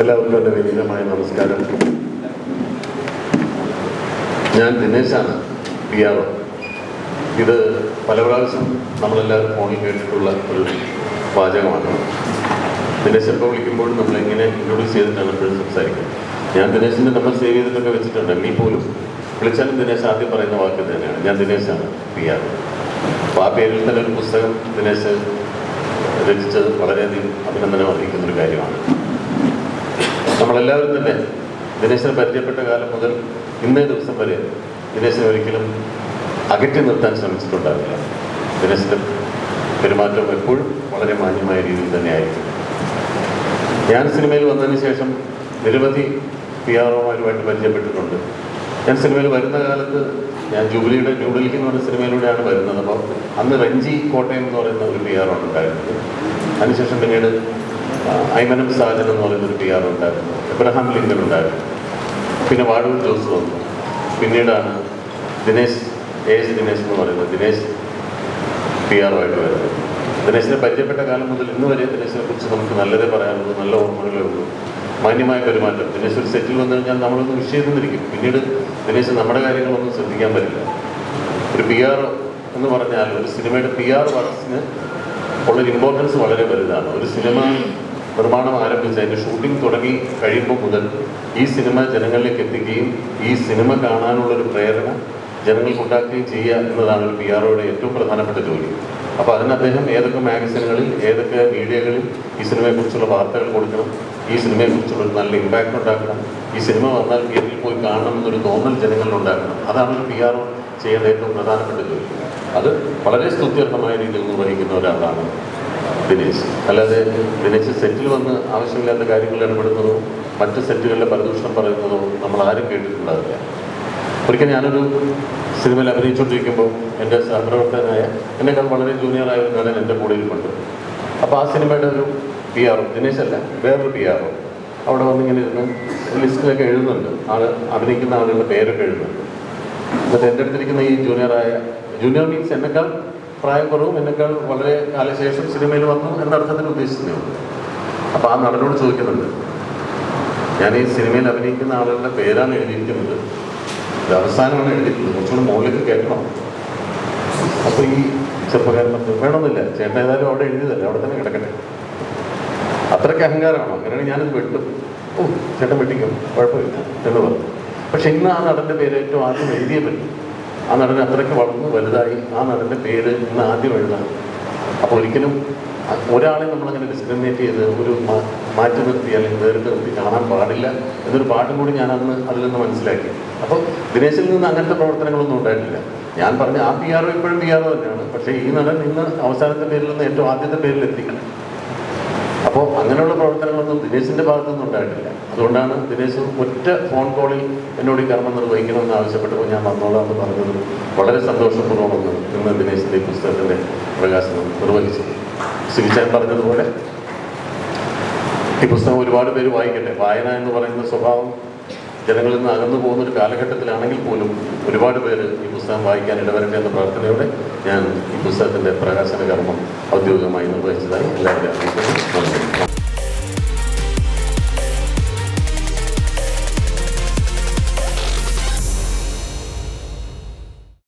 എല്ലാവർക്കും എന്റെ വിനീതമായ നമസ്കാരം. ഞാൻ ദിനേശാണ് പി ആർ ഇത് പല പ്രാവശ്യം നമ്മളെല്ലാവരും ഫോണിൽ കേട്ടിട്ടുള്ള ഒരു വാചകമാണ്. ദിനേശ് ചിലപ്പോൾ വിളിക്കുമ്പോഴും നമ്മളെങ്ങനെ ഇൻട്രൊഡ്യൂസ് ചെയ്തിട്ടാണ് എപ്പോഴും സംസാരിക്കുന്നത്? ഞാൻ ദിനേശിന്റെ നമ്പർ സേവ് ചെയ്തിട്ടൊക്കെ വെച്ചിട്ടുണ്ട്. എങ്കിൽ പോലും വിളിച്ചാലും ദിനേശ് ആദ്യം പറയുന്ന വാക്ക് തന്നെയാണ്. ഞാൻ ദിനേശാണ് പി ആർ അപ്പോൾ ആ പേരിൽ തന്നെ ഒരു പുസ്തകം ദിനേശ് രചിച്ചത് വളരെയധികം അഭിനന്ദനം അറിയിക്കുന്നൊരു കാര്യമാണ്. നമ്മളെല്ലാവരും തന്നെ ദിനേശനെ പരിചയപ്പെട്ട കാലം മുതൽ ഇന്നേ ദിവസം വരെ ദിനേശനെ ഒരിക്കലും അകറ്റി നിർത്താൻ ശ്രമിച്ചിട്ടുണ്ടാവില്ല. ദിനേശിന്റെ പെരുമാറ്റം എപ്പോഴും വളരെ മാന്യമായ രീതിയിൽ തന്നെയായിരിക്കും ഞാൻ സിനിമയിൽ വന്നതിന് ശേഷം നിരവധി പി ആർഒമാരുമായിട്ട് പരിചയപ്പെട്ടിട്ടുണ്ട്. ഞാൻ സിനിമയിൽ വരുന്ന കാലത്ത് ഞാൻ ജൂബിലിയുടെ ന്യൂഡൽഹി എന്ന് പറഞ്ഞ സിനിമയിലൂടെയാണ് വരുന്നത്. അപ്പോൾ അന്ന് രഞ്ജി കോട്ടയം എന്ന് പറയുന്ന ഒരു പി ആർ ഉണ്ടായിരുന്നത്. അതിനുശേഷം പിന്നീട് ആ, ഐമനം സാജൻ എന്ന് പറയുന്ന ഒരു പി ആർ ഉണ്ടായിരുന്നു. എബ്രഹാം ലിങ്കൻ ഉണ്ടായിരുന്നു. പിന്നെ വാടൂർ ജോസ് വന്നു. പിന്നീടാണ് ദിനേശ് എ എസ് ദിനേശ് എന്ന് പറയുന്നത് ദിനേശ് പി ആർ ആയിട്ട് വരുന്നത്. ദിനേശിനെ പരിചയപ്പെട്ട കാലം മുതൽ ഇന്ന് വരെ ദിനേശിനെ കുറിച്ച് നമുക്ക് നല്ലതേ പറയാനുള്ളൂ നല്ല ഓർമ്മകളേ ഉള്ളൂ. മാന്യമായ പെരുമാറ്റം. ദിനേശ് ഒരു സെറ്റിൽ വന്നു കഴിഞ്ഞാൽ നമ്മളൊന്ന് വിഷയം നിന്നിരിക്കും പിന്നീട് ദിനേശ് നമ്മുടെ കാര്യങ്ങളൊന്നും ശ്രദ്ധിക്കാൻ പറ്റില്ല. ഒരു പി ആർ എന്ന് പറഞ്ഞാൽ ഒരു സിനിമയുടെ പി ആർ വർക്സിന് ഉള്ളൊരു ഇമ്പോർട്ടൻസ് വളരെ വലുതാണ്. ഒരു സിനിമ നിർമ്മാണം ആരംഭിച്ച് അതിന്റെ ഷൂട്ടിംഗ് തുടങ്ങി കഴിയുമ്പോൾ മുതൽ ഈ സിനിമ ജനങ്ങളിലേക്ക് എത്തിക്കുകയും ഈ സിനിമ കാണാനുള്ളൊരു പ്രേരണ ജനങ്ങൾക്ക് ഉണ്ടാക്കുകയും ചെയ്യുക എന്നതാണ് ഒരു പി ആർഒയുടെ ഏറ്റവും പ്രധാനപ്പെട്ട ജോലി. അപ്പോൾ അതിന് അദ്ദേഹം ഏതൊക്കെ മാഗസിനുകളിൽ ഏതൊക്കെ മീഡിയകളിൽ ഈ സിനിമയെക്കുറിച്ചുള്ള വാർത്തകൾ കൊടുക്കണം ഈ സിനിമയെക്കുറിച്ചുള്ള ഒരു നല്ല ഇമ്പാക്റ്റ് ഉണ്ടാക്കണം ഈ സിനിമ വന്നാൽ തിയേറ്ററിൽ പോയി കാണണം എന്നൊരു തോന്നൽ ജനങ്ങളിൽ ഉണ്ടാക്കണം അതാണ് ഒരു പി ആർ ചെയ്യേണ്ട ഏറ്റവും പ്രധാനപ്പെട്ട ജോലി. അത് വളരെ സ്തുത്യർഹമായ രീതിയിൽ നിർവഹിക്കുന്ന ഒരാളാണ് ദിനേശ് അല്ലാതെ ദിനേശ് സെറ്റിൽ വന്ന് ആവശ്യമില്ലാത്ത കാര്യങ്ങളിൽ ഇടപെടുന്നതോ മറ്റ് സെറ്റുകളിലെ പരദൂഷണം പറയുന്നതോ നമ്മൾ ആരും കേട്ടിട്ടുണ്ടാവില്ല. ഒരിക്കൽ ഞാനൊരു സിനിമയിൽ അഭിനയിച്ചുകൊണ്ടിരിക്കുമ്പോൾ എന്റെ സഹപ്രവർത്തകനായ എന്നെക്കാൾ വളരെ ജൂനിയറായ ഒരു നടൻ എന്റെ കൂടെ ഇരിപ്പുണ്ട് അപ്പോൾ ആ സിനിമയുടെ ഒരു പി ആർ ദിനേശ് അല്ല വേറൊരു പി ആർ അവിടെ വന്നിങ്ങനെ ഇരുന്ന് ലിസ്റ്റിലൊക്കെ എഴുതുന്നുണ്ട്. ആൾ അഭിനയിക്കുന്ന ആളുകളുടെ പേരൊക്കെ എഴുതുന്നുണ്ട്. എന്നിട്ട് എന്റെ അടുത്തിരിക്കുന്ന ഈ ജൂനിയറായ ജൂനിയർ മീൻസ് എന്നെക്കാൾ പ്രായം കുറവും എന്നെക്കാൾ വളരെ കാലശേഷം സിനിമയിൽ വന്നു എന്ന അർത്ഥത്തിൽ ഉദ്ദേശിച്ചതേ ഉള്ളൂ. അപ്പോൾ ആ നടനോട് ചോദിക്കുന്നുണ്ട്. ഞാൻ ഈ സിനിമയിൽ അഭിനയിക്കുന്ന ആളുകളുടെ പേരാണ് എഴുതിയിരിക്കുന്നത്. ഇത് അവസാനമാണ് എഴുതിയിരിക്കുന്നത്. കുറച്ചുകൂടി മുകളിലേക്ക് കേൾക്കണം അപ്പോൾ ഈ ചെറുപ്പക്കാരൻ വേണമെന്നില്ല. ചേട്ടൻ ഏതായാലും അവിടെ എഴുതിയതല്ലേ? അവിടെ തന്നെ കിടക്കട്ടെ. അത്രയ്ക്ക് അഹങ്കാരമാണോ? അങ്ങനെയാണ് ഞാനിത് വെട്ടും. ഓ ചേട്ടൻ വെട്ടിക്കും. കുഴപ്പമില്ല. എന്ന് പറഞ്ഞു. പക്ഷെ ഇന്ന് ആ നടന്റെ പേര് ഏറ്റവും ആദ്യം എഴുതിയേ പറ്റും. ആ നടൻ അത്രയ്ക്ക് വളർന്ന് വലുതായി. ആ നടന്റെ പേര് ഇന്ന് ആദ്യം എഴുതാം അപ്പോൾ ഒരിക്കലും ഒരാളെ നമ്മളങ്ങനെ ഡിസ്ക്രിമിനേറ്റ് ചെയ്ത് ഒരു മാറ്റി നിർത്തി അല്ലെങ്കിൽ വേറിട്ട് നിർത്തി കാണാൻ പാടില്ല എന്നൊരു പാട്ടും കൂടി ഞാൻ അന്ന് അതിൽ നിന്ന് മനസ്സിലാക്കി. അപ്പോൾ ദിനേശിൽ നിന്ന് അങ്ങനത്തെ പ്രവർത്തനങ്ങളൊന്നും ഉണ്ടായിട്ടില്ല. ഞാൻ പറഞ്ഞ ആ പി ആർ ഇപ്പോഴും പി ആർ തന്നെയാണ്. പക്ഷേ ഈ നടൻ ഇന്ന് അവസാനത്തെ പേരിൽ നിന്ന് ഏറ്റവും ആദ്യത്തെ പേരിൽ എത്തിക്കണം അപ്പോൾ അങ്ങനെയുള്ള പ്രവർത്തനങ്ങളൊന്നും ദിനേശിന്റെ ഭാഗത്തുനിന്നും ഉണ്ടായിട്ടില്ല. അതുകൊണ്ടാണ് ദിനേശ് ഒറ്റ ഫോൺ കോളിൽ എന്നോട് ഈ കർമ്മം നിർവഹിക്കണമെന്ന് ആവശ്യപ്പെട്ടപ്പോൾ ഞാൻ വന്നോളാം എന്ന് പറഞ്ഞത് വളരെ സന്തോഷപൂർവം ഒന്ന് ഇന്ന് ദിനേശിന്റെ ഈ പുസ്തകത്തിന്റെ പ്രകാശനം നിർവഹിച്ചത് സിഗിച്ചാൻ പറഞ്ഞതുപോലെ ഈ പുസ്തകം ഒരുപാട് പേര് വായിക്കട്ടെ. വായന എന്ന് പറയുന്ന സ്വഭാവം ജനങ്ങളിൽ നിന്ന് അകന്നു പോകുന്ന ഒരു കാലഘട്ടത്തിലാണെങ്കിൽ പോലും ഒരുപാട് പേര് ഈ പുസ്തകം വായിക്കാൻ ഇടവരട്ടെ എന്ന പ്രാർത്ഥനയോടെ ഞാൻ ഈ പുസ്തകത്തിന്റെ പ്രകാശന കർമ്മം ഔദ്യോഗികമായി നിർവഹിച്ചതായി എല്ലാവരും അറിയിക്കുന്നു.